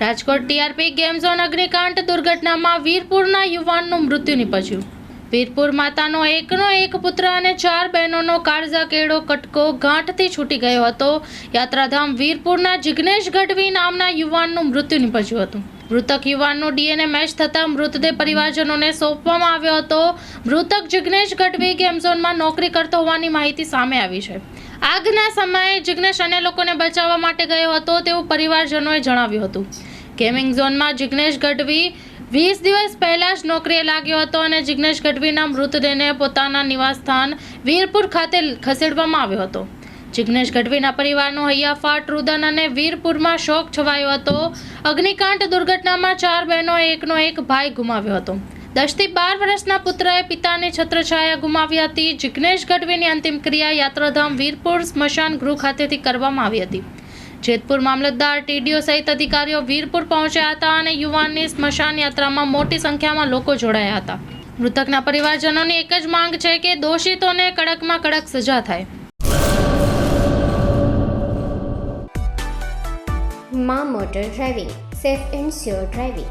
Rajkot TRP game zone અગ્નિકાંડ દુર્ઘટનામાં વીરપુરના યુવાનનું મૃત્યુ નીપજ્યું. વીરપુર માતાનો એકનો એક પુત્ર અને ચાર બહેનોનો કાળઝા કેળો કટકો ગાંઠથી છૂટી ગયો હતો. યાત્રાધામ વીરપુરના જિગ્નેશ ગઢવી નામના યુવાનનું મૃત્યુ નીપજ્યું હતું. મૃતક યુવાનનો ડીએનએ મેચ થતાં મૃતદેહ પરિવારજનોને સોંપવામાં આવ્યો હતો. મૃતક જિગ્નેશ ગઢવી ગેમ ઝોનમાં નોકરી કરતો હોવાની માહિતી સામે આવી છે. આગના સમયે જિગ્નેશ અન્ય લોકોને બચાવવા માટે ગયો હતો તેવું પરિવારજનોએ જણાવ્યું હતું. ગેમિંગ ઝોનમાં જિગ્નેશ ગઢવી વીસ દિવસ પહેલા જ નોકરીએ લાગ્યો હતો અને જિગ્નેશ ગઢવીના મૃતદેહને પોતાના નિવાસસ્થાન વીરપુર ખાતે ખસેડવામાં આવ્યો હતો. જિગ્નેશ ગઢવીના પરિવારનો હૈયાફાટ, રુદન અને વીરપુરમાં શોક છવાયો હતો. અગ્નિકાંડ દુર્ઘટનામાં ચાર બહેનો એકનો એક ભાઈ ગુમાવ્યો હતો. દસથી બાર વર્ષના પુત્રએ પિતાને છત્રછાયા ગુમાવી હતી. જિગ્નેશ ગઢવીની અંતિમ ક્રિયા યાત્રાધામ વીરપુર સ્મશાન ગૃહ ખાતેથી કરવામાં આવી હતી. જેતપુર મામલતદાર ટીડીઓ સહિત અધિકારીઓ વીરપુર પહોંચ્યા હતા અને યુવાનની સ્મશાન યાત્રામાં મોટી સંખ્યામાં લોકો જોડાયા હતા. મૃતકના પરિવારજનોની એક જ માંગ છે કે દોષિતોને કડકમાં કડક સજા થાય. મા motor driving, safe and sure driving.